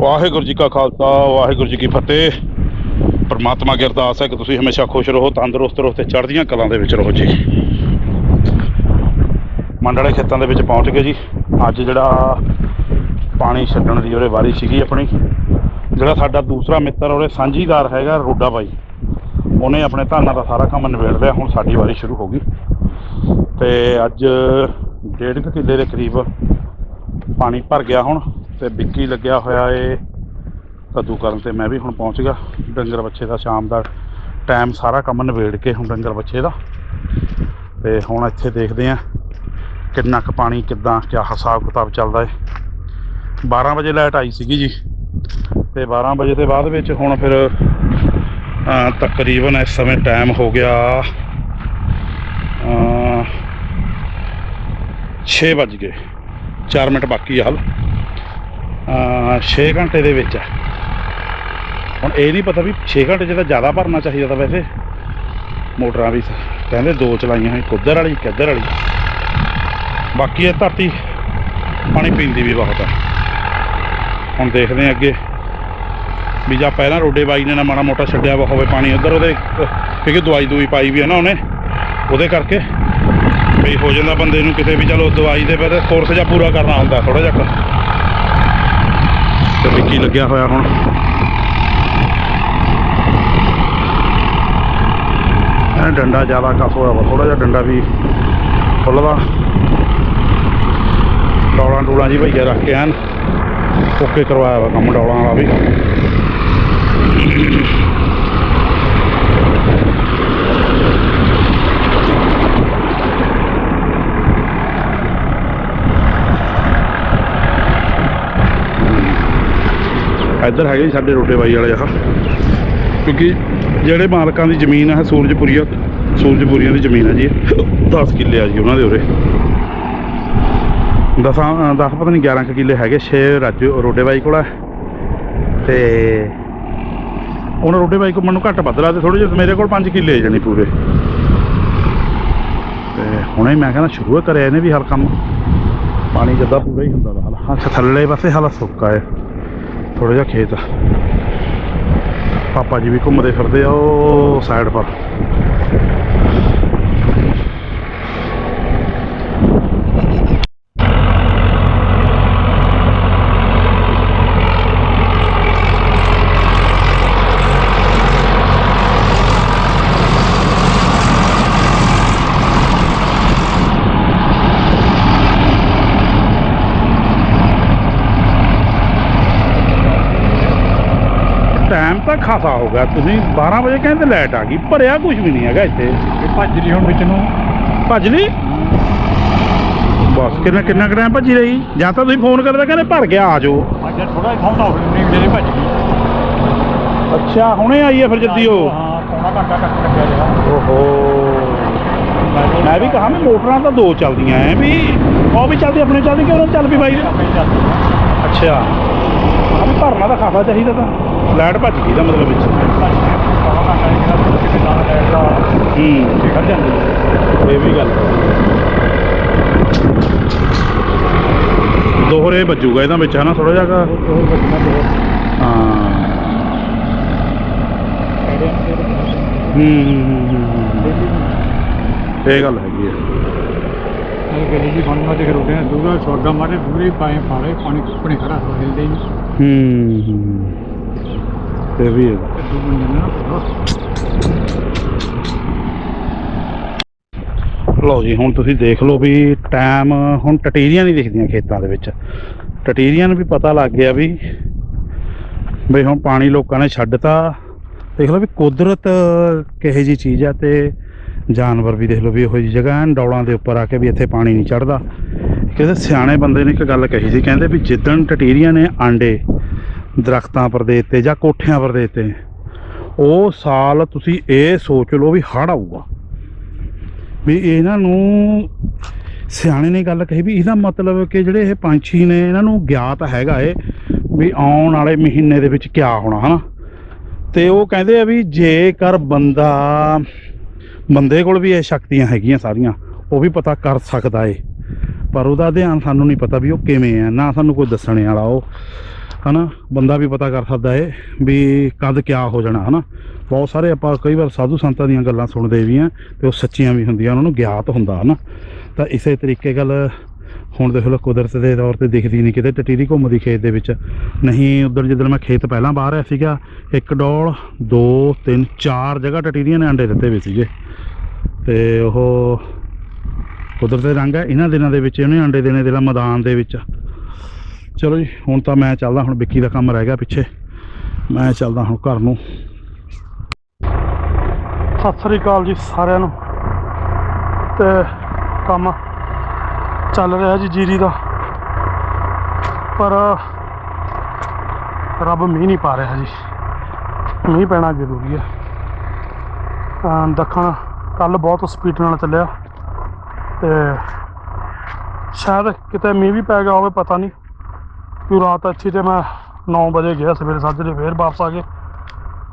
ਵਾਹਿਗੁਰੂ ਜੀ ਕਾ ਖਾਲਸਾ, ਵਾਹਿਗੁਰੂ ਜੀ ਕੀ ਫਤਿਹ। ਪਰਮਾਤਮਾ ਅੱਗੇ ਅਰਦਾਸ ਹੈ ਕਿ ਤੁਸੀਂ ਹਮੇਸ਼ਾ ਖੁਸ਼ ਰਹੋ, ਤੰਦਰੁਸਤ ਰਹੋ ਤੇ ਚੜ੍ਹਦੀਆਂ ਕਲਾਂ ਦੇ ਵਿੱਚ ਰਹੋ ਜੀ। ਮੰਡਲੇ ਖੇਤਾਂ ਦੇ ਵਿੱਚ ਪਹੁੰਚ ਗਏ ਜੀ। ਅੱਜ ਜਿਹੜਾ ਪਾਣੀ ਛੱਡਣ ਦੀ ਉਹਦੇ ਵਾਰੀ ਸੀਗੀ ਆਪਣੀ। ਜਿਹੜਾ ਸਾਡਾ ਦੂਸਰਾ ਮਿੱਤਰ ਉਹਦੇ ਸਾਂਝੀਦਾਰ ਹੈਗਾ, ਰੋਡਾ ਬਾਈ। ਉਹਨੇ ਆਪਣੇ ਧਾਨਾਂ ਦਾ ਸਾਰਾ ਕੰਮ ਨਿਬੇੜ ਲਿਆ, ਹੁਣ ਸਾਡੀ ਵਾਰੀ ਸ਼ੁਰੂ ਹੋ ਗਈ। ਤੇ ਅੱਜ ਡੇਢ ਕੁ ਕਿੱਲੇ ਦੇ ਕਰੀਬ ਪਾਣੀ ਭਰ ਗਿਆ ਹੁਣ। ਤੇ ਵਿੱਕੀ ਲੱਗਿਆ ਹੋਇਆ ਏ। ਕੱਦੂ ਕਰਨ ਤੇ ਮੈਂ ਵੀ ਹੁਣ ਪਹੁੰਚ ਗਿਆ ਡੰਗਰ ਬੱਚੇ ਦਾ ਸ਼ਾਮ ਦਾ ਟਾਈਮ ਸਾਰਾ ਕੰਮ ਨਿਬੇੜ ਕੇ ਹੁਣ ਡੰਗਰ ਬੱਚੇ ਦਾ। ਤੇ ਹੁਣ ਇੱਥੇ ਦੇਖਦੇ ਆਂ ਕਿੰਨਾ ਕੁ ਪਾਣੀ ਕਿੱਦਾਂ ਕਿਆ ਹਿਸਾਬ ਕਿਤਾਬ ਚੱਲਦਾ ਏ। 12 ਵਜੇ ਲਾਈਟ ਆਈ ਸੀਗੀ ਜੀ। ਤੇ 12 ਵਜੇ ਦੇ ਬਾਅਦ ਵਿੱਚ ਹੁਣ ਫਿਰ ਤਕਰੀਬਨ ਇਸ ਸਮੇਂ ਟਾਈਮ ਹੋ ਗਿਆ ਅਹ, 6 ਵੱਜ ਗਏ। 4 ਮਿੰਟ ਬਾਕੀ ਆ ਹਲ। 6 ਘੰਟੇ ਦੇ ਵਿੱਚ ਹੈ। ਹੁਣ ਇਹ ਨਹੀਂ ਪਤਾ ਵੀ 6 ਘੰਟੇ 'ਚ ਤਾਂ ਜ਼ਿਆਦਾ ਭਰਨਾ ਚਾਹੀਦਾ ਤਾਂ ਵੈਸੇ। ਮੋਟਰਾਂ ਵੀ ਕਹਿੰਦੇ ਦੋ ਚਲਾਈਆਂ ਹੈ ਇੱਕ ਉੱਧਰ ਵਾਲੀ ਇੱਕ ਇੱਧਰ ਵਾਲੀ। ਬਾਕੀ ਇਹ ਧਰਤੀ ਪਾਣੀ ਪੀਂਦੀ ਵੀ ਬਹੁਤ ਹੈ। ਹੁਣ ਦੇਖਦੇ ਹਾਂ ਅੱਗੇ ਵੀ ਜਾਂ ਪਹਿਲਾਂ ਰੋਡੇ ਬਾਈ ਨੇ ਨਾ ਮਾੜਾ ਮੋਟਾ ਛੱਡਿਆ ਵਾ ਹੋਵੇ ਪਾਣੀ ਉੱਧਰ ਉਹਦੇ ਕਿਉਂਕਿ ਦਵਾਈ ਦੂਈ ਪਾਈ ਵੀ ਹੈ ਨਾ ਉਹਨੇ, ਉਹਦੇ ਕਰਕੇ ਵੀ ਹੋ ਜਾਂਦਾ ਬੰਦੇ ਨੂੰ ਕਿਤੇ ਵੀ ਚਲੋ ਦਵਾਈ ਦੇ ਫਿਰ ਕੋਰਸ ਜਾਂ ਪੂਰਾ ਕਰਨਾ ਹੁੰਦਾ ਥੋੜਾ ਜਿਹਾ ਤੇ ਵਿੱਕੀ ਲੱਗਿਆ ਹੋਇਆ ਹੁਣ। ਇਹ ਡੰਡਾ ਜ਼ਿਆਦਾ ਕਸ ਹੋਇਆ ਵਾ ਥੋੜਾ ਜਿਹਾ ਡੰਡਾ ਵੀ ਖੁੱਲਦਾ ਡੌਲਾਂ ਡੂਲਾਂ ਜੀ ਭਈਆ ਰੱਖ ਕੇ ਐਨ, ਓਕੇ ਕਰਵਾਇਆ ਵਾ ਕੰਮ ਡੌਲਾਂ ਵਾਲਾ ਵੀ। ਇੱਧਰ ਹੈਗੇ ਜੀ ਸਾਡੇ ਰੋਡੇ ਬਾਈ ਵਾਲੇ ਆਹ। ਕਿਉਂਕਿ ਜਿਹੜੇ ਮਾਲਕਾਂ ਦੀ ਜ਼ਮੀਨ ਹੈ ਸੂਰਜਪੁਰੀਆ ਸੂਰਜਪੁਰੀਆਂ ਦੀ ਜ਼ਮੀਨ ਹੈ ਜੀ। 10 ਕਿੱਲੇ ਆ ਜੀ ਉਹਨਾਂ ਦੇ ਉਰੇ। ਦਸਾਂ 10 ਪਤਾ ਨਹੀਂ 11 ਕੁ ਕਿੱਲੇ ਹੈਗੇ 6 ਰੱਜ ਰੋਡੇ ਬਾਈ ਕੋਲ ਹੈ ਤੇ ਉਹਨਾਂ ਰੋਡੇ ਬਾਈ ਕੋਲ ਮੈਨੂੰ ਘੱਟ ਵੱਧ ਲੱਗਦੇ ਥੋੜੇ ਜਿਹੇ ਮੇਰੇ ਕੋਲ 5 ਕਿੱਲੇ ਜਾਣੀ ਪੂਰੇ। ਤੇ ਹੁਣੇ ਮੈਂ ਕਹਿੰਦਾ ਸ਼ੁਰੂ ਕਰਿਆ ਇਹਨੇ ਵੀ ਹਰ ਕੰਮ। ਪਾਣੀ ਜਿੱਦਾਂ ਪੂਰਾ ਹੀ ਹੁੰਦਾ ਦਾ ਹਾਲ। ਹਾਂ ਥੱਲੇ ਪਾਸੇ ਹਾਲਾ ਸੁੱਕਾ ਹੈ ਥੋੜਾ ਜਿਹਾ ਖੇਤ ਆ। ਪਾਪਾ ਜੀ ਵੀ ਘੁੰਮਦੇ ਫਿਰਦੇ ਆ ਉਹ ਸਾਈਡ ਪਰ ਟਾਈਮ ਤਾਂ ਖਾਸਾ ਹੋ ਗਿਆ। ਤੁਸੀਂ 12 ਵਜੇ ਕਹਿੰਦੇ ਲਾਈਟ ਆ ਗਈ। ਭਰਿਆ ਕੁਝ ਵੀ ਨਹੀਂ ਹੈਗਾ ਇੱਥੇ। ਇਹ ਭੱਜ ਹੁਣ ਵਿੱਚ ਨੂੰ। ਭੱਜ ਲਈ? ਬਸ ਕਿੰਨਾ ਕਿੰਨਾ ਟਾਈਮ ਭੱਜੀ ਰਹੀ? ਜਾਂ ਤਾਂ ਤੁਸੀਂ ਫੋਨ ਕਰਦਾ ਕਹਿੰਦੇ ਭਰ ਗਿਆ ਆ ਜਾਓ। ਅੱਜ ਥੋੜਾ ਜਿਹਾ ਸੌਂਦਾ ਹੋ ਨਹੀਂ ਮੇਰੇ ਭੱਜ ਗਈ। ਅੱਛਾ ਹੁਣੇ ਆਈ ਹੈ ਫਿਰ ਜੱਦੀ ਉਹ? ਹਾਂ ਪੌਣਾ ਘੰਟਾ ਕੱਟ ਲੱਗਿਆ ਰਿਹਾ। ਓਹੋ। ਮੈਂ ਵੀ ਕਹਾ ਮੈਂ ਮੋਟਰਾਂ ਤਾਂ ਦੋ ਚੱਲਦੀਆਂ ਐ ਵੀ ਉਹ ਵੀ ਚੱਲਦੀ ਆਪਣੇ ਚੱਲਦੀ ਕਿ ਉਹਨਾਂ ਚੱਲ ਵੀ ਬਾਈ। ਆ। ਅੱਛਾ। ਆ ਵੀ ਭਰਨਾ ਤਾਂ ਖਾਸਾ ਚਾਹੀਦਾ ਤਾਂ। ਲਾਈਟ ਭੱਜ ਗਈ ਦਾ ਮਤਲਬ ਵਿੱਚ। ਦਾ ਦਾ ਹੂੰ। ਨਿਕਲ ਜਾਂਦੀ। ਇਹ ਵੀ ਗੱਲ ਦੋਹਰੇ ਵੱਜੂਗਾ ਇਹਦਾ ਵਿੱਚ ਹਨਾ ਥੋੜਾ ਜਿਹਾ ਦੋ ਹਾਂ। ਹੂੰ। ਇਹ ਗੱਲ ਹੈਗੀ ਹੈ। ਇਹ ਗਲੀ ਜੀ ਬੰਦ ਮਾਤੇ ਰੋਦੇ ਨੇ ਦੂਰਾ ਸਵਾਗਾ ਮਾਰੇ ਪੂਰੇ ਪਾਏ ਪਾੜੇ ਪਾਣੀ ਕੁੱਪਣੇ ਖੜਾ ਹੋ ਹਿਲਦੇ ਹੀ ਹੂੰ। ਹੂੰ ਵੀ ਲਓ ਜੀ, ਹੁਣ ਤੁਸੀਂ ਦੇਖ ਲਓ ਵੀ ਟਾਈਮ ਹੁਣ ਟਟੀਰੀਆਂ ਨਹੀਂ ਦਿਖਦੀਆਂ ਖੇਤਾਂ ਦੇ ਵਿੱਚ। ਟਟੀਰੀਆਂ ਨੂੰ ਵੀ ਪਤਾ ਲੱਗ ਗਿਆ ਵੀ ਵੀ ਹੁਣ ਪਾਣੀ ਲੋਕਾਂ ਨੇ ਛੱਡਤਾ। ਦੇਖ ਲਓ ਵੀ ਕੁਦਰਤ ਕਿਹੋ ਜੀ ਚੀਜ਼ ਆ ਤੇ ਜਾਨਵਰ ਵੀ ਦੇਖ ਲਓ ਵੀ ਇਹੋ ਜੀ ਜਗ੍ਹਾ ਐਨ ਡੌਲਾਂ ਦੇ ਉੱਪਰ ਆ ਕੇ ਵੀ ਇੱਥੇ ਪਾਣੀ ਨਹੀਂ ਚੜਦਾ ਕਿਸੇ ਸਿਆਣੇ ਬੰਦੇ ਨੇ ਇੱਕ ਗੱਲ ਕਹੀ ਸੀ, ਕਹਿੰਦੇ ਵੀ ਜਿੱਦਣ ਟਟੀਰੀਆਂ ਨੇ ਆਂਡੇ ਦਰਖਤਾਂ ਪਰ ਦੇ ਦਿੱਤੇ ਜਾਂ ਕੋਠਿਆਂ ਪਰ ਦੇ ਦਿੱਤੇ ਉਹ ਸਾਲ ਤੁਸੀਂ ਇਹ ਸੋਚ ਲਓ ਵੀ ਹੜ੍ਹ ਆਊਗਾ। ਵੀ ਇਹਨਾਂ ਨੂੰ ਸਿਆਣੇ ਨੇ ਗੱਲ ਕਹੀ ਵੀ ਇਹਦਾ ਮਤਲਬ ਕਿ ਜਿਹੜੇ ਇਹ ਪੰਛੀ ਨੇ, ਇਹਨਾਂ ਨੂੰ ਗਿਆਤ ਹੈਗਾ ਏ ਵੀ ਆਉਣ ਵਾਲੇ ਮਹੀਨੇ ਦੇ ਵਿੱਚ ਕਿਆ ਹੋਣਾ, ਹਨਾ? ਤੇ ਉਹ ਕਹਿੰਦੇ ਆ ਵੀ ਜੇਕਰ ਬੰਦਾ, ਬੰਦੇ ਕੋਲ ਵੀ ਇਹ ਸ਼ਕਤੀਆਂ ਹੈਗੀਆਂ ਸਾਰੀਆਂ, ਉਹ ਵੀ ਪਤਾ ਕਰ ਸਕਦਾ ਏ। ਪਰ ਉਹਦਾ ਧਿਆਨ ਸਾਨੂੰ ਨਹੀਂ ਪਤਾ ਵੀ ਉਹ ਕਿਵੇਂ ਆ, ਨਾ ਸਾਨੂੰ ਕੋਈ ਦੱਸਣ ਵਾਲਾ ਉਹ, ਹਨਾ? ਬੰਦਾ ਵੀ ਪਤਾ ਕਰ ਸਕਦਾ ਏ ਵੀ ਕਦ ਕਿਆ ਹੋ ਜਾਣਾ, ਹਨਾ? ਬਹੁਤ ਸਾਰੇ ਆਪਾਂ ਕਈ ਵਾਰ ਸਾਧੂ ਸੰਤਾਂ ਦੀਆਂ ਗੱਲਾਂ ਸੁਣਦੇ ਵੀ ਆ ਤੇ ਉਹ ਸੱਚੀਆਂ ਵੀ ਹੁੰਦੀਆਂ, ਉਹਨਾਂ ਨੂੰ ਗਿਆਤ ਹੁੰਦਾ, ਹਨਾ? ਤਾਂ ਇਸੇ ਤਰੀਕੇ ਗੱਲ ਹੁਣ ਦੇਖ ਲਓ ਕੁਦਰਤ ਦੇ ਤੌਰ ਤੇ ਦਿਖਦੀ ਨਹੀਂ ਕਿਤੇ ਟਟੀਰੀ ਘੁੰਮਦੀ ਖੇਤ ਦੇ ਵਿੱਚ। ਨਹੀਂ, ਉਧਰ ਜਿੱਦਣ ਮੈਂ ਖੇਤ ਪਹਿਲਾਂ ਬਾਹਰ ਆਇਆ ਸੀਗਾ, ਇੱਕ ਡੋਲ, ਦੋ, ਤਿੰਨ, ਚਾਰ ਜਗ੍ਹਾ ਟਟੀਰੀਆਂ ਨੇ ਅੰਡੇ ਦਿੱਤੇ ਹੋਏ ਸੀਗੇ। ਤੇ ਉਹ ਕੁਦਰਤ ਦੇ ਰੰਗ ਹੈ। ਇਹਨਾਂ ਦਿਨਾਂ ਦੇ ਵਿੱਚ, ਇਹਨੇ ਅੰਡੇ ਦੇਣੇ ਦੇਲਾ ਮੈਦਾਨ ਦੇ ਵਿੱਚ। ਚਲੋ ਜੀ, ਹੁਣ ਤਾਂ ਮੈਂ ਚੱਲਦਾ, ਹੁਣ ਵਿੱਕੀ ਦਾ ਕੰਮ ਰਹਿ ਗਿਆ ਪਿੱਛੇ। ਮੈਂ ਚੱਲਦਾ ਹੁਣ ਘਰ ਨੂੰ। ਸਤਿ ਸ੍ਰੀ ਅਕਾਲ ਜੀ ਸਾਰਿਆਂ ਨੂੰ। ਤੇ ਕੰਮ ਚੱਲ ਰਿਹਾ ਜੀ ਜੀਰੀ ਦਾ। ਪਰ ਰੱਬ ਮੀਂਹ ਨਹੀਂ ਪਾ ਰਿਹਾ ਜੀ। ਮੀਂਹ ਪੈਣਾ ਜ਼ਰੂਰੀ ਹੈ। ਦੱਖਣ ਕੱਲ ਬਹੁਤ ਸਪੀਡ ਨਾਲ ਚੱਲਿਆ। ਤੇ ਸ਼ਾਇਦ ਕਿਤੇ ਮੀਂਹ ਵੀ ਪੈ ਗਿਆ ਹੋਵੇ, ਪਤਾ ਨਹੀਂ। ਕਿਉਂ ਰਾਤ ਅੱਛੀ ਤੇ ਮੈਂ 9 ਵਜੇ ਗਿਆ, ਸਵੇਰੇ ਸਾਜਰੇ ਫੇਰ ਵਾਪਸ ਆ ਗਏ।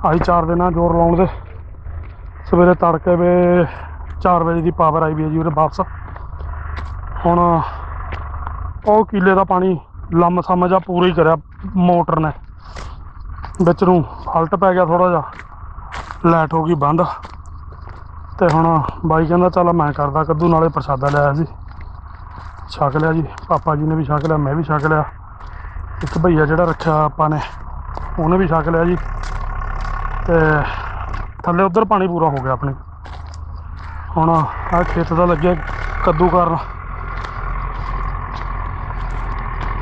ਆਹੀ ਚਾਰ ਦਿਨਾਂ ਜ਼ੋਰ ਲਾਉਣ ਦੇ। ਸਵੇਰੇ ਤੜਕੇ ਵੇ 4 ਵਜੇ ਦੀ ਪਾਵਰ ਆਈ ਵੀ ਹੈ ਜੀ ਉਹਦੇ ਵਾਪਸ। ਹੁਣ ਉਹ ਕਿਲੇ ਦਾ ਪਾਣੀ ਲੰਮ ਸਮ ਆ ਪੂਰਾ ਹੀ ਕਰਿਆ ਮੋਟਰ ਨੇ। ਵਿੱਚ ਨੂੰ ਫਲਟ ਪੈ ਗਿਆ ਥੋੜਾ ਜਿਹਾ। ਲਾਈਟ ਹੋ ਗਈ ਬੰਦ। ਤੇ ਹੁਣ ਬਾਈ ਕਹਿੰਦਾ ਚੱਲ ਮੈਂ ਕਰਦਾ ਕੱਦੂ, ਨਾਲੇ ਪ੍ਰਸ਼ਾਦਾ ਲਿਆ ਸੀ ਛਕ ਲਿਆ ਜੀ, ਪਾਪਾ ਜੀ ਨੇ ਵੀ ਛਕ ਲਿਆ, ਮੈਂ ਵੀ ਛਕ ਲਿਆ। ਇੱਕ ਭਈਆ ਜਿਹੜਾ ਰੱਖਿਆ ਆਪਾਂ ਨੇ, ਉਹਨੇ ਵੀ ਛਕ ਲਿਆ ਜੀ। ਤੇ ਥੱਲੇ ਉਧਰ ਪਾਣੀ ਪੂਰਾ ਹੋ ਗਿਆ ਆਪਣੇ। ਹੁਣ ਆ ਖੇਤ ਦਾ ਲੱਗਿਆ ਕੱਦੂ ਕਰਨ।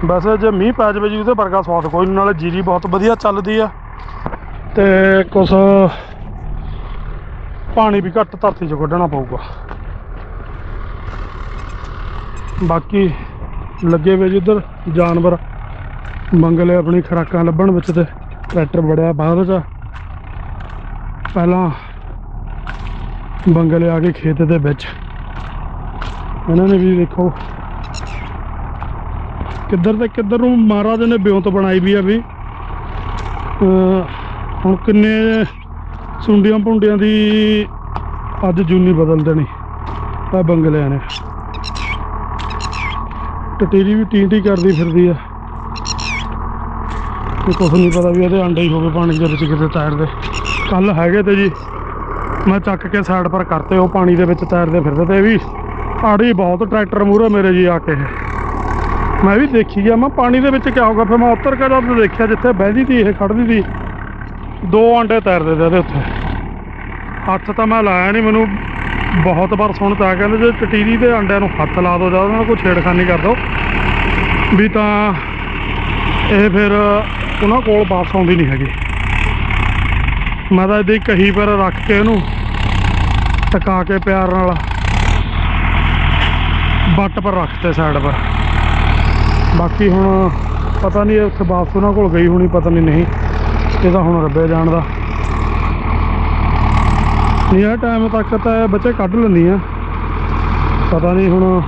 ਵੈਸੇ ਜੇ ਮੀਂਹ ਪੈ ਜਾਵੇ ਜੀ, ਉਹਦੇ ਵਰਗਾ ਸਵਾਦ ਕੋਈ ਨਾਲੇ ਜੀਰੀ ਬਹੁਤ ਵਧੀਆ ਚੱਲਦੀ ਆ। ਤੇ ਕੁਛ ਪਾਣੀ ਵੀ ਘੱਟ ਧਰਤੀ 'ਚ ਕੱਢਣਾ ਪਊਗਾ। ਬਾਕੀ ਲੱਗੇ ਵੇ ਜੀ ਉਧਰ ਜਾਨਵਰ ਮੰਗਲੇ ਆਪਣੀ ਖੁਰਾਕਾਂ ਲੱਭਣ ਵਿੱਚ ਤੇ ਟਰੈਕਟਰ ਬੜਿਆ ਬਾਹਰ 'ਚ ਪਹਿਲਾਂ ਬੰਗਲੇ ਆ ਕੇ ਖੇਤ ਦੇ ਵਿੱਚ। ਇਹਨਾਂ ਨੇ ਵੀ ਦੇਖੋ ਕਿੱਧਰ ਤੇ ਕਿੱਧਰ ਨੂੰ ਮਹਾਰਾਜ ਨੇ ਬਿਉਂਤ ਬਣਾਈ ਵੀ ਆ ਵੀ। ਹੁਣ ਕਿੰਨੇ ਸੁੰਡੀਆਂ ਪੁੰਡੀਆਂ ਦੀ ਅੱਜ ਜੂਨੀ ਬਦਲ ਦੇਣੀ। ਆ ਬੰਗਲਿਆਂ ਨੇ। ਟਟੀਰੀ ਵੀ ਟੀ ਕਰਦੀ ਫਿਰਦੀ ਆ। ਤੇ ਕੁਛ ਨਹੀਂ ਪਤਾ ਵੀ ਇਹਦੇ ਅੰਡੇ ਹੀ ਹੋਵੇ ਪਾਣੀ ਦੇ ਵਿੱਚ ਕਿਤੇ ਤੈਰਦੇ ਕੱਲ ਹੈਗੇ ਤੇ ਜੀ, ਮੈਂ ਚੱਕ ਕੇ ਸਾਈਡ ਪਰ ਕਰਤੇ, ਉਹ ਪਾਣੀ ਦੇ ਵਿੱਚ ਤੈਰਦੇ ਫਿਰਦੇ ਤੇ ਇਹ ਵੀ ਆੜੀ ਬਹੁਤ ਟਰੈਕਟਰ ਮੂਹਰੇ ਮੇਰੇ ਜੀ ਆ ਕੇ। ਮੈਂ ਵੀ ਦੇਖੀ ਗਿਆ, ਮੈਂ ਪਾਣੀ ਦੇ ਵਿੱਚ ਕਿਆ ਹੋਗਾ ਫਿਰ ਮੈਂ ਉੱਤਰ ਕੇ ਜਦ ਦੇਖਿਆ ਜਿੱਥੇ ਬਹਿਦੀ ਤੀ, ਇਹ ਖੜਦੀ ਤੀ। ਦੋ ਅੰਡੇ ਤੈਰਦੇ ਤੇ ਇਹਦੇ ਉੱਤੇ। ਹੱਥ ਤਾਂ ਮੈਂ ਲਾਇਆ ਨਹੀਂ ਮੈਨੂੰ ਬਹੁਤ ਵਾਰ ਸੁਣ ਤਾਂ ਕਹਿੰਦੇ ਜੇ ਟਟੀਰੀ ਦੇ ਅੰਡਿਆਂ ਨੂੰ ਹੱਥ ਲਾ ਦੋ ਜਾਂ ਉਹਨਾਂ ਨਾਲ ਕੋਈ ਛੇੜਖਾਨੀ ਕਰ ਦੋ। ਵੀ ਤਾਂ ਇਹ ਫਿਰ ਉਹਨਾਂ ਕੋਲ ਵਾਪਸ ਆਉਂਦੀ ਨਹੀਂ ਹੈਗੀ। ਮੈਂ ਤਾਂ ਇਹਦੀ ਕਹੀ ਪਰ ਰੱਖ ਕੇ ਇਹਨੂੰ ਟਕਾ ਕੇ ਪਿਆਰ ਨਾਲ ਬੱਟ ਪਰ ਰੱਖਤੇ ਸਾਈਡ ਪਰ। ਬਾਕੀ ਹੁਣ ਪਤਾ ਨਹੀਂ ਉੱਥੇ ਵਾਪਸ ਉਹਨਾਂ ਕੋਲ ਗਈ ਹੋਣੀ, ਪਤਾ ਨਹੀਂ ਨਹੀਂ। ਇਹਦਾ ਹੁਣ ਰੱਬੇ ਜਾਣਦਾ। ਨਹੀਂ, ਇਹ ਟਾਈਮ ਤੱਕ ਤਾਂ ਬੱਚੇ ਕੱਢ ਲੈਂਦੀ ਆ ਪਤਾ ਨਹੀਂ ਹੁਣ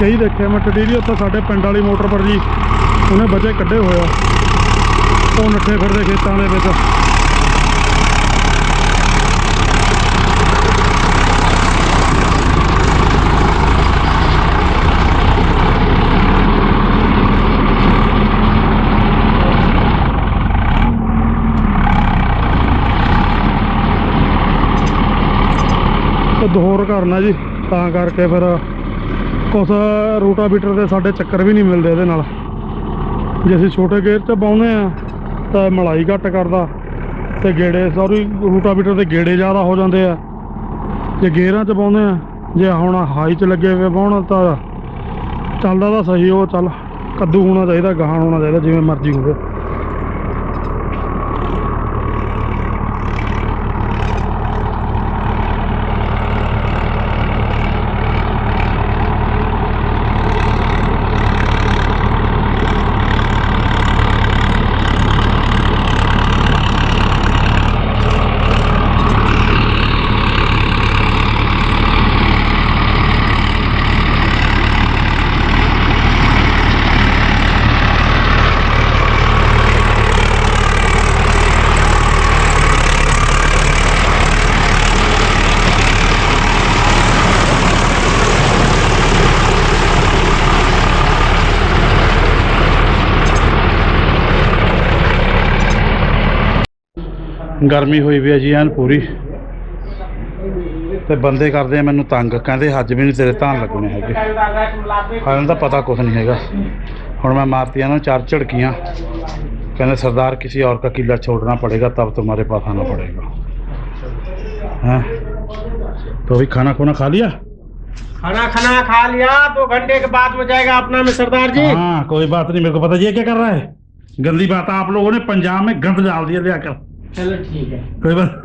ਕਈ ਦੇਖਿਆ ਮੈਂ ਟਟੀਰੀ ਉੱਥੇ ਸਾਡੇ ਪਿੰਡ ਵਾਲੀ ਮੋਟਰ ਪਰ ਜੀ, ਉਹਨੇ ਬੱਚੇ ਕੱਢੇ ਹੋਇਆ ਉਹ ਨੱਠੇ ਫਿਰਦੇ ਖੇਤਾਂ ਦੇ ਵਿੱਚ। ਦੋਹਰ ਕਰਨਾ ਜੀ, ਤਾਂ ਕਰਕੇ ਫਿਰ ਕੁਛ ਰੂਟਾਵੀਟਰ ਦੇ ਸਾਡੇ ਚੱਕਰ ਵੀ ਨਹੀਂ ਮਿਲਦੇ ਇਹਦੇ ਨਾਲ। ਜੇ ਅਸੀਂ ਛੋਟੇ ਗੇਅਰ ਤੇ ਪਾਉਂਦੇ ਆ ਤਾਂ ਮਲਾਈ ਘੱਟ ਕਰਦਾ, ਤੇ ਗੇੜੇ ਸੌਰੀ ਰੂਟਾਵੀਟਰ ਦੇ ਗੇੜੇ ਜ਼ਿਆਦਾ ਹੋ ਜਾਂਦੇ ਆ। ਜੇ ਗੇਅਰਾਂ ਚ ਪਾਉਂਦੇ ਆ ਜੇ ਹੁਣ ਹਾਈ ਚ ਲੱਗੇ ਹੋਏ ਪਾਉਣ ਤਾਂ ਚੱਲਦਾ ਤਾਂ ਸਹੀ ਉਹ ਚੱਲ, ਕੱਦੂ ਹੋਣਾ ਚਾਹੀਦਾ, ਗਾਹਾਂ ਹੋਣਾ ਚਾਹੀਦਾ, ਜਿਵੇਂ ਮਰਜ਼ੀ ਹੋਵੇ। ਗਰਮੀ ਹੋਈ ਵੀ ਹੈ ਜੀ ਐਨ ਪੂਰੀ ਤੇ ਬੰਦੇ ਕਰਦੇ ਆ ਮੈਨੂੰ ਤੰਗ ਕਹਿੰਦੇ ਅੱਜ ਵੀ ਨਹੀਂ ਤੇਰੇ ਧਾਨ ਲੱਗਣੇ ਹੈਗੇ ਹਾਲਾਂ ਦਾ ਪਤਾ ਕੁਛ ਨਹੀਂ ਹੈਗਾ ਹੁਣ ਮੈਂ ਮਾਰਤੀਆਂ ਨੂੰ ਚਾਰ ਝੜਕੀਆਂ कहने सरदार किसी और का किला छोड़ना पड़ेगा तब तुम्हारे पास आना पड़ेगा हैं तो अभी खाना खुना खा लिया खाना खाना खा लिया दो घंटे के बाद में जाएगा अपना में सरदार जी हाँ कोई बात नहीं मेरे को पता ये क्या कर रहा है गंदी बात है आप लोगों ने पंजाब में गंद डाल दिया ले आकर चलो ठीक है। कोई बात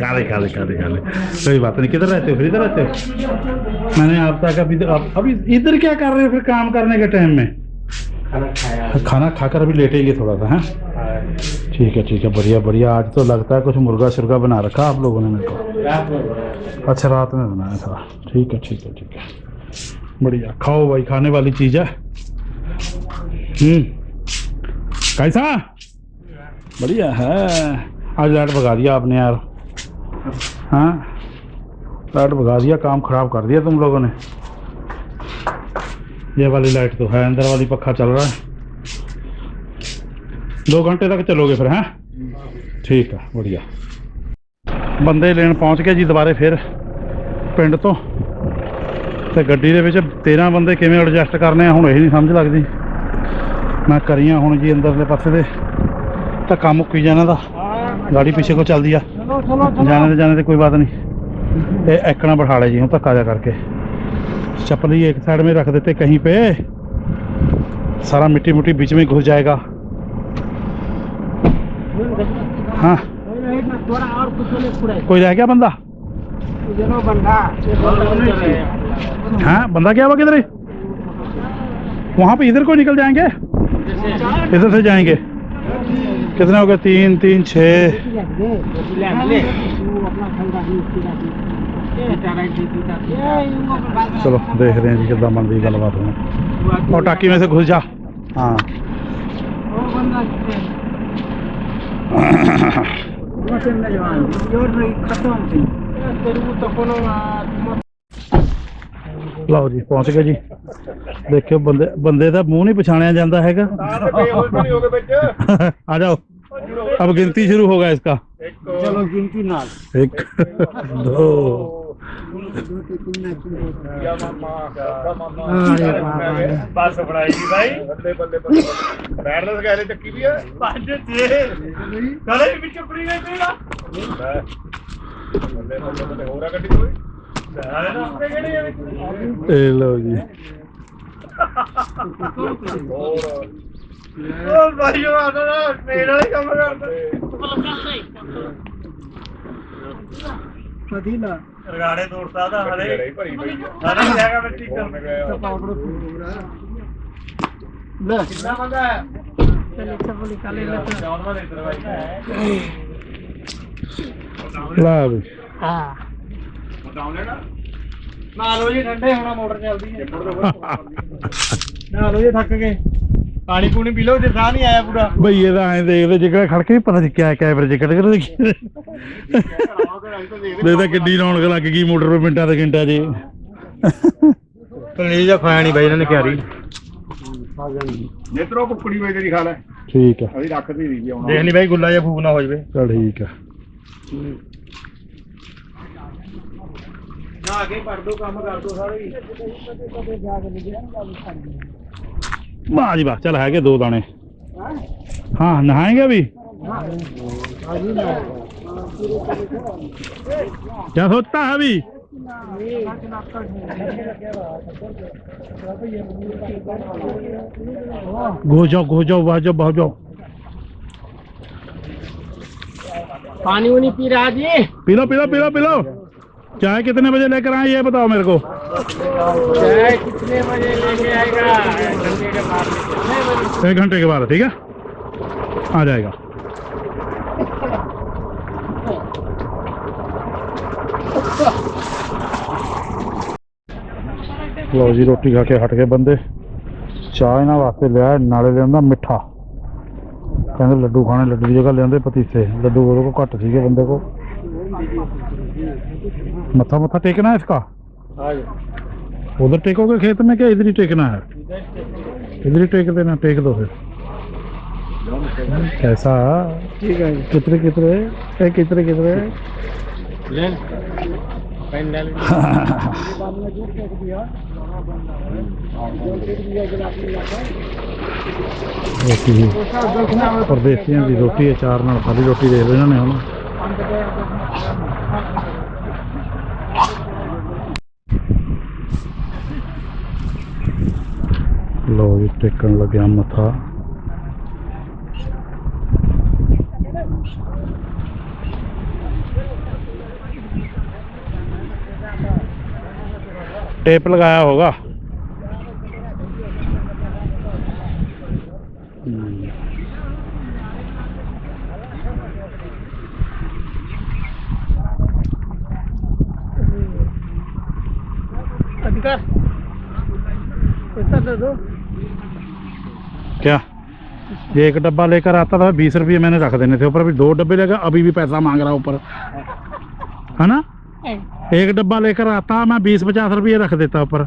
खा ले खा ले खा ले खा ले कोई बात नहीं। किधर रहते हो? फिर इधर रहते हो? मैंने आप तक अभी अब अभी इधर क्या कर रहे हो फिर काम करने के टाइम में? खाना खाया। खाना खाकर अभी लेटेंगे थोड़ा सा हैं? ठीक है ठीक है। बढ़िया बढ़िया। आज तो लगता है कुछ मुर्गा शुर्गा बना रखा आप लोगों ने मेरे को। अच्छा रात में बनाया था। ठीक है ठीक है ठीक है। बढ़िया। खाओ भाई खाने वाली चीज़ है। हम्म। कैसा? बढ़िया है। आज लाइट भगा दिया आपने यार हाँ लाइट भगा दिया काम खराब कर दिया तुम लोगों ने ये वाली लाइट तो है अंदर वाली पक्खा चल रहा है दो घंटे तक चलोगे फिर हैं ठीक है बढ़िया ਬੰਦੇ ਲੈਣ ਪਹੁੰਚ ਗਏ ਜੀ ਦੁਬਾਰੇ ਫਿਰ ਪਿੰਡ ਤੋਂ ਤੇ ਗੱਡੀ ਦੇ ਵਿੱਚ 13 ਬੰਦੇ ਕਿਵੇਂ ਐਡਜਸਟ ਕਰਨੇ ਆ ਹੁਣ ਇਹ ਨਹੀਂ ਸਮਝ ਲੱਗਦੀ ਮੈਂ ਕਰੀਆਂ ਹੁਣ ਜੀ ਅੰਦਰਲੇ ਪਾਸੇ ਦੇ ਧੱਕਾ ਮੁੱਕੀ ਜਾਣਾ ਦਾ गाड़ी पीछे को चल दिया जाने जाने दे, कोई बात नहीं। ये एकना बढ़ा ले जी, हूँ धक्का जा करके। चप्पल ही एक साइड में रख देते कहीं पे, सारा मिट्टी मुट्टी बीच में घुस जाएगा। हाँ। कोई रह गया बंदा? हाँ बंदा क्या हुआ किधर? वहाँ पे इधर को निकल जाएँगे? इधर से जाएँगे। कितने हो गए तीन तीन छः चलो देख रहे हैं जी कितना बनती गलबात में और टाकी में से घुस जा। हाँ। ਲਓ ਜੀ ਪਹੁੰਚ ਗਏ ਜੀ। ਦੇਖਿਓ ਬੰਦੇ ਬੰਦੇ ਦਾ ਮੂੰਹ ਨਹੀਂ ਪਛਾਣਿਆ ਜਾਂਦਾ ਹੈਗਾ। ਆ ਜਾਓ। ਅਬ ਗਿਣਤੀ ਸ਼ੁਰੂ ਹੋਗਾ ਇਸਕਾ। ਚਲੋ ਗਿਣਤੀ ਨਾਲ। 1 2 ਬਸ ਬਣਾਈ ਜੀ ਭਾਈ ਬੱਲੇ ਬੱਲੇ ਬੈਠ ਲੈ ਸਕਾਇਲੇ ਚੱਕੀ ਵੀ ਹੈ ਪੰਜ ਛੇ ਕਲੇ ਵਿੱਚ ਚੁਪੜੀ ਨਹੀਂ ਪੀਣਾ ਬੱਲੇ ਬੱਲੇ ਹੋਰ ਆ ਗੱਡੀ ਕੋਈ ਇਹ ਲਓ ਜੀ। ਉਹ ਭਾਈ ਉਹ ਆਦਾ ਨਾ ਮੇਰਾ ਹੀ ਕੰਮ ਕਰਦਾ। ਮਦੀਨਾ ਰਗਾੜੇ ਦੂਰ ਸਾਹਿਬ ਦਾ ਹਲੇ। ਸਾਰਾ ਹੀ ਹੈਗਾ ਵਿੱਚ ਕਰ ਪਾਉਡਰ ਹੋ ਰਿਹਾ। ਲੈ। ਕਿੰਨਾ ਬੰਦਾ ਹੈ ਚਲੇ ਸਭ ਨਿਕਾਲੇ ਲੈ ਡਾਊਨ ਵਾਲੇ ਦਰਵਾਜ਼ੇ ਹੈ ਲਾ ਵੀ। ਹਾਂ। हां ਡਾਊਨਲੋਡ ਨਾ। ਲੋ ਜੀ ਠੰਡੇ ਹੋਣਾ ਮੋਟਰ ਚੱਲਦੀ ਹੈ। ਨਾ ਲੋ ਜੀ ਥੱਕ ਗਏ। ਪਾਣੀ ਪੂਣੀ ਪੀ ਲਓ ਜੇ ਸਾਹ ਨਹੀਂ ਆਇਆ ਪੂਰਾ। ਬਈ ਇਹਦਾ ਐਂ ਦੇਖਦੇ ਜਿਗੜਾ ਖੜ ਕੇ ਵੀ ਪਤਾ ਨਹੀਂ ਕਿਆ ਕੈਮਰੇ ਕੱਢ ਕਰ ਦੇਖਦਾ ਕਿੱਡੀ ਰੌਣਕ ਲੱਗ ਗਈ ਮੋਟਰ ਪੇ ਮਿੰਟਾਂ ਤੇ ਘੰਟਾ ਜੀ। ਪਨੀਰ ਜਾਂ ਖਾਇਆ ਨਹੀਂ ਬਾਈ ਇਹਨਾਂ ਨੇ ਕਿਹਾਰੀ ਨੇਤਰੋ ਕੁੱਕੜੀ ਵੇ ਤੇਰੀ ਖਾ ਲੈ। ਠੀਕ ਆ ਅਸੀਂ ਰੱਖਦੀ ਨਹੀਂ ਜੀ ਆਉਣਾ। ਦੇਖ ਨਹੀਂ ਬਾਈ ਗੁੱਲਾ ਜਾਂ ਫੂਕ ਨਾ ਹੋ ਜਵੇ। ਚਲ ਠੀਕ ਆ ਨਾ ਕੇ ਪੜ ਦੋ ਕੰਮ ਕਰ ਦੋ ਸਾਰੇ ਵਾਹ ਜੀ ਵਾਹ ਚਲ ਹੈਗੇ ਦੋ ਦਾਣੇ ਹਾਂ ਨਹਾਏਗਾ अभी क्या सोचता है अभी घो जाओ घो जाओ बाहर जाओ बाहर जाओ पानी उनी पी रहा जी पी लो पी लो पी लो पी लो चाय कितने बजे लेकर आए ये बताओ मेरे को चाय कितने बजे लेके आएगा घंटे के बाद कितने बजे एक घंटे के बाद ठीक है आ जाएगा ਲਓ ਜੀ ਰੋਟੀ ਖਾ ਕੇ ਹਟ ਗਏ ਬੰਦੇ ਚਾਹ ਇਹਨਾਂ ਵਾਸਤੇ ਲਿਆ ਨਾਲੇ ਲਿਆਂਦਾ ਮਿੱਠਾ ਕਹਿੰਦੇ ਲੱਡੂ ਖਾਣੇ ਲੱਡੂ ਦੀ ਜਗ੍ਹਾ ਲਿਆਂਦੇ ਪਤੀਸੇ ਲੱਡੂ ਉਹਦੇ ਕੋ ਘੱਟ ਸੀਗੇ ਬੰਦੇ ਕੋ मथा मथा टेकना है इसका? हाँ उधर टेकोगे खेत में क्या? इधर ही टेकना है? इधर ही टेक देना। टेक दो फिर। कैसा? कितने कितने कितने कितने परदेसियों की रोटी। है चार नाल खाली रोटी देख लेना ਲੋ ਜੀ ਟੇਕਣ ਲੱਗਿਆ ਮੱਥਾ। ਟੇਪ ਲਗਾਇਆ ਹੋਗਾ ये एक डब्बा लेकर आता था बीस रुपये मैंने रख देने थे ऊपर अभी दो डब्बे लेकर अभी भी पैसा मांग रहा ऊपर है ना एक डब्बा लेकर आता मैं बीस पचास रुपये रख देता ऊपर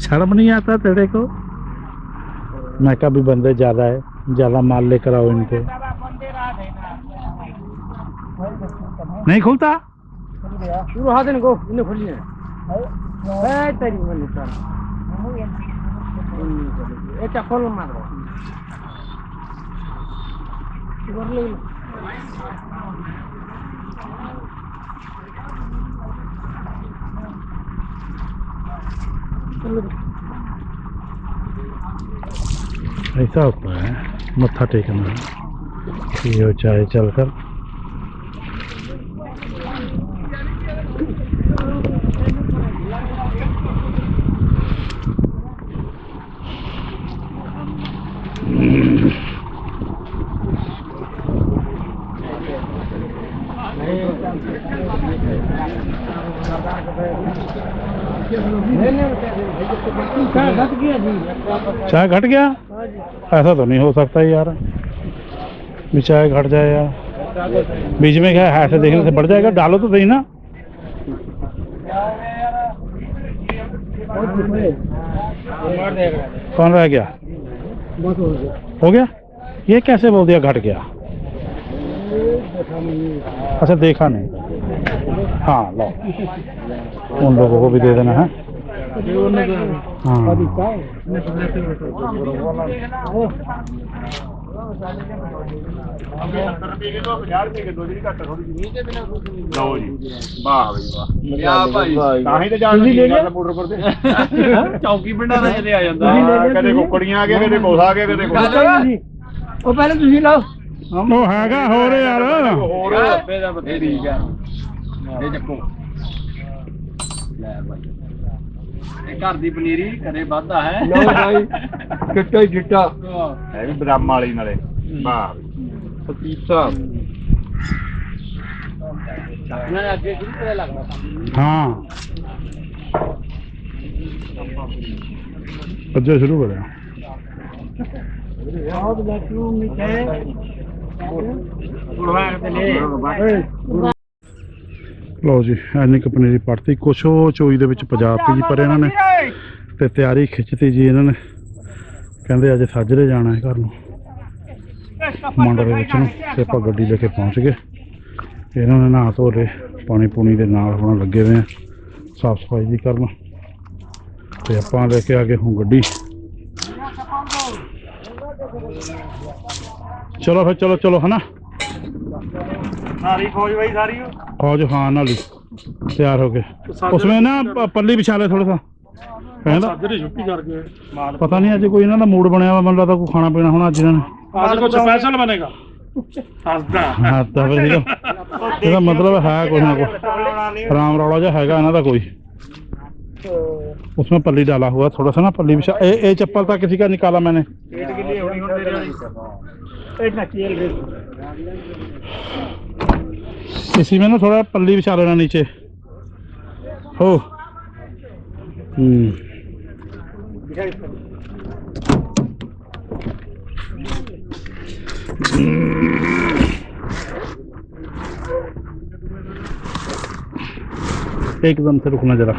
शर्म नहीं आता तेरे को मैं कहा भी बंदे ज्यादा है ज्यादा माल लेकर आओ इनको नहीं खुलता शुरू हाथ इनको इन्हें खोली है ए तेरी मन सर ये चप्पल मार दो इधर ले लो चलो ऐसा होता है मत्था टेकना पियो चाय चलकर चाय घट गया? ऐसा तो नहीं हो सकता यार। भी चाय घट जाए यार। बीच में क्या है, ऐसे देखने से बढ़ जाएगा? डालो तो सही ना। कौन रह गया? हो गया? ये कैसे बोल दिया घट गया? अच्छा देखा नहीं। हाँ लो। उन लोगों को भी दे देना, है। हाँ ਲਓ ਜੀ। ਵਾਹ ਬਈ ਵਾਹ। ਯਾ ਭਾਈ ਤਾਂ ਹੀ ਤਾਂ ਜਾਣ ਤੁਸੀਂ ਲੈ ਲਿਆ? ਮੋਟਰ ਪਰ ਤੇ। ਚੌਕੀ ਪਿੰਡਾਂ ਦਾ ਚਲੇ ਆ ਹਾਂ, ਕਦੇ ਕੁੱਕੜੀਆਂ ਆ ਗਏ ਕਦੇ ਕੁਛ ਆ ਗਏ ਕਦੇ ਉਹ ਪਹਿਲੇ ਤੁਸੀਂ ਲਾਓ। ਉਹ ਹੈਗਾ ਹੋਰ ਯਾਰ। ਹੋਰ। ਆ। ਇਹ ਚੱਕੋ। ਲੈ ਭਾਈ। ਇਹ ਘਰ ਦੀ ਪਨੀਰੀ ਕਦੇ ਵੱਧਦਾ ਹੈ। ਲਓ ਭਾਈ ਚਿੱਟਾ ਹੀ ਚਿੱਟਾ। ਹੈ। ਵੀ ਬਦਾਮ ਵਾਲੀ ਨਾਲੇ। ਵਾਹ। ਪਪੀਤਾ ਇਹਨਾਂ ਦੇ ਅੱਗੇ ਸ਼ੁਰੂ ਤੇ ਲੱਗਦਾ ਕੰਮ। ਹਾਂ। ਅੱਜਾ ਸ਼ੁਰੂ ਕਰਿਆ ਬਹੁਤ ਲੱਟੂ ਮਿੱਠੇ। ਉੜਵਾ ਕੇ ਲੈ ਲਓ ਜੀ ਐਨੀ ਕੁ ਪਨੀਰੀ ਪੜਤੀ ਕੁਛ ਉਹ ਚੋਈ ਦੇ ਵਿੱਚ ਪਜਾਤੀ ਜੀ ਪਰ ਇਹਨਾਂ ਨੇ ਤੇ ਤਿਆਰੀ ਖਿੱਚਤੀ ਜੀ ਇਹਨਾਂ ਨੇ। ਕਹਿੰਦੇ ਅੱਜ ਸਾਜਰੇ ਜਾਣਾ ਹੈ ਘਰ ਨੂੰ। ਮੰਡ ਦੇ ਵਿੱਚ ਨੂੰ ਤੇ ਆਪਾਂ ਗੱਡੀ ਲੈ ਕੇ ਪਹੁੰਚ ਗਏ। ਇਹਨਾਂ ਨੇ ਨਹਾ ਧੋ ਲਏ, ਪਾਣੀ ਪੂਣੀ ਦੇ ਨਾਲ ਹੁਣ ਲੱਗੇ ਹੋਏ ਆ, ਸਾਫ਼ ਸਫ਼ਾਈ ਜੀ ਕਰਨ। ਤੇ ਆਪਾਂ ਲੈ ਕੇ ਆ ਗਏ ਹੁਣ ਗੱਡੀ। ਚਲੋ ਫਿਰ, ਚਲੋ ਚਲੋ, ਹਨਾ? सारी फौज भाई सारी हो फौज खान वाली तैयार हो गए उसमें ना पल्ली बिछा ले थोड़ा सा ਕਹਿੰਦਾ ਸਾਜਰੇ ਛੁੱਟੀ ਕਰ ਗਏ ਮਾਲ ਪਤਾ ਨਹੀਂ ਅੱਜ ਕੋਈ ਇਹਨਾਂ ਦਾ ਮੂਡ ਬਣਿਆ ਹੋਇਆ ਮੈਨੂੰ ਲੱਗਦਾ ਕੋਈ ਖਾਣਾ ਪੀਣਾ ਹੋਣਾ ਅੱਜ ਇਹਨਾਂ ਨੇ। ਅੱਜ ਕੁਝ ਸਪੈਸ਼ਲ ਬਣੇਗਾ? ਹੱਸਦਾ। ਹੱਸਦਾ ਫਿਰ ਇਹਦਾ ਮਤਲਬ ਹੈ ਕੋਈ ਨਾ ਕੋਈ ਰਾਮ ਰੌਲਾ ਜਿਹਾ ਹੈਗਾ ਇਹਨਾਂ ਦਾ ਕੋਈ। उसमें पल्ली डाला हुआ थोड़ा सा ना पल्ली बिछा ए, ए चप्पल था किसी का निकाला मैंने पेट के लिए होनी इसी में ना थोड़ा पल्ली बिछा लेना नीचे। हो। हम्म। एकदम से रुकना जरा।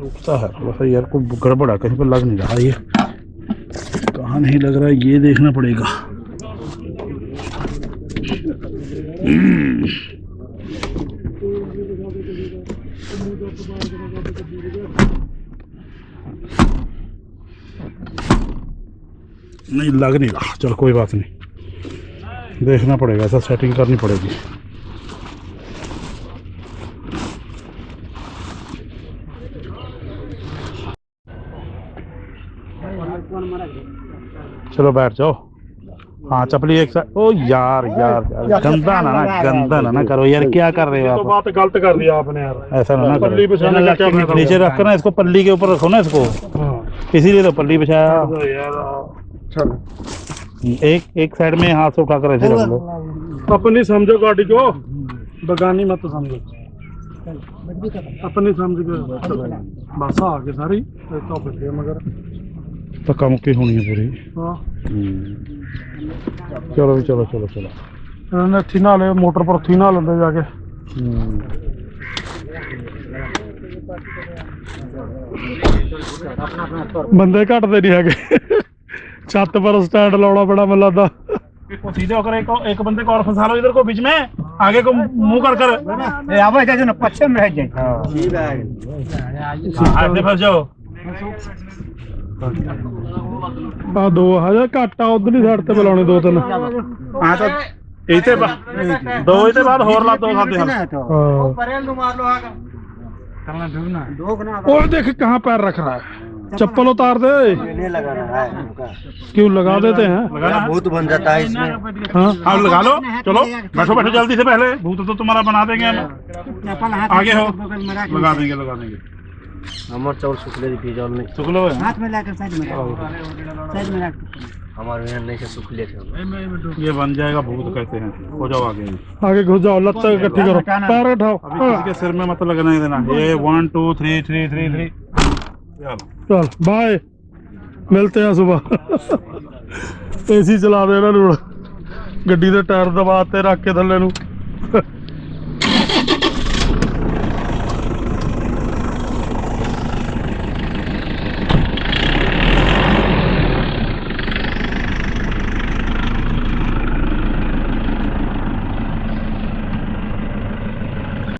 रुकता है। यार कोई गड़बड़ा, कहीं पर लग नहीं रहा ये। कहाँ नहीं लग रहा है, ये देखना पड़ेगा। नहीं, लग नहीं रहा। चल, कोई बात नहीं। देखना पड़ेगा, ऐसा सेटिंग करनी पड़ेगी। चलो बैठ जाओ। हाँ चपली एक साथ ओ यार यार, गंदा ना ना गंदा ना ना करो यार क्या कर रहे हो तो आप? बात गलत कर दिया आपने यार। ऐसा ना ना करो। नीचे रख ना इसको पल्ली के ऊपर रखो ना इसको। हाँ। इसीलिए तो पल्ली बिछाया एक एक साइड में हाथ उठा कर ऐसे रख लो। अपनी समझो गाड़ी को। बगानी मत समझो। अपनी समझ के बस आ गए सारी तो फिर मगर। ਮਗਰ धक्का मुक्की होनी है पूरी ਹਾਂ चलो भी चलो चलो चलो ਇਹਨਾਂ ਨੇ ਇੱਥੇ ਨਾਲੇ ਮੋਟਰ ਪਰ ਉੱਥੇ ਹੀ ਨਹਾ ਲੈਂਦੇ ਜਾ ਕੇ ਬੰਦੇ ਘਟਦੇ ਨਹੀਂ ਹੈਗੇ ਛੱਤ ਪਰ ਸਟੈਂਡ ਲਾਉਣਾ ਪੈਣਾ ਮੈਨੂੰ ਲੱਗਦਾ वो सीधे होकर एक एक बंदे को और फंसा लो इधर को बीच में आगे को मुंह कर कर ਆਵੇ ਤਾਂ ਜਨ ਪੱਛਮ ਰਹਿ ਜਾਏ आगे फंस जाओ ਆ ਦੋ ਹਜ਼ਾਰ ਘੱਟ ਆ ਉਧਰਲੀ ਸਾਈਡ ਤੇ ਬੁਲਾਉਣੇ ਦੋ ਤਿੰਨ हाँ तो इते दो इते बाद होर ला दो खाते हैं ਹਾਂ ਪਰੇਲ ਨੂੰ ਮਾਰ ਲੋ ਆਗਾ ਕਰਨਾ ਢੂਣਾ ਦੋਗਣਾ ओए देख कहाँ पैर रख रहा है चप्पल उतार दे नहीं लगाना है उनका क्यों लगा देते हैं लगाना है? भूत बन जाता है इसमें हाँ हाँ लगा लो चलो बैठो बैठो जल्दी से पहले भूत तो तुम्हारा बना देंगे हम आगे हो लगा देंगे लगा देंगे हमारे चावल सुखले जी पी जाओ नहीं सुख लो हाथ में लाकर साइड में रख साइड में रख हमारे यहाँ नहीं से सुखले थे ये बन जाएगा भूत कहते हैं हो जाओ आगे आगे घुस जाओ लत इकट्ठी करो पैर उठाओ अभी किसी के सिर में मत लगने देना ये one two three three three three चलो चल बाय ਮਿਲਤੇ ਆ ਸਵੇਰ ਏਸੀ ਚਲਾ ਦੇ ਇਹਨਾਂ ਨੂੰ ਹੁਣ। ਗੱਡੀ ਦੇ ਟਾਇਰ ਦਬਾ ਤੇ ਰੱਖ ਕੇ ਥੱਲੇ ਨੂੰ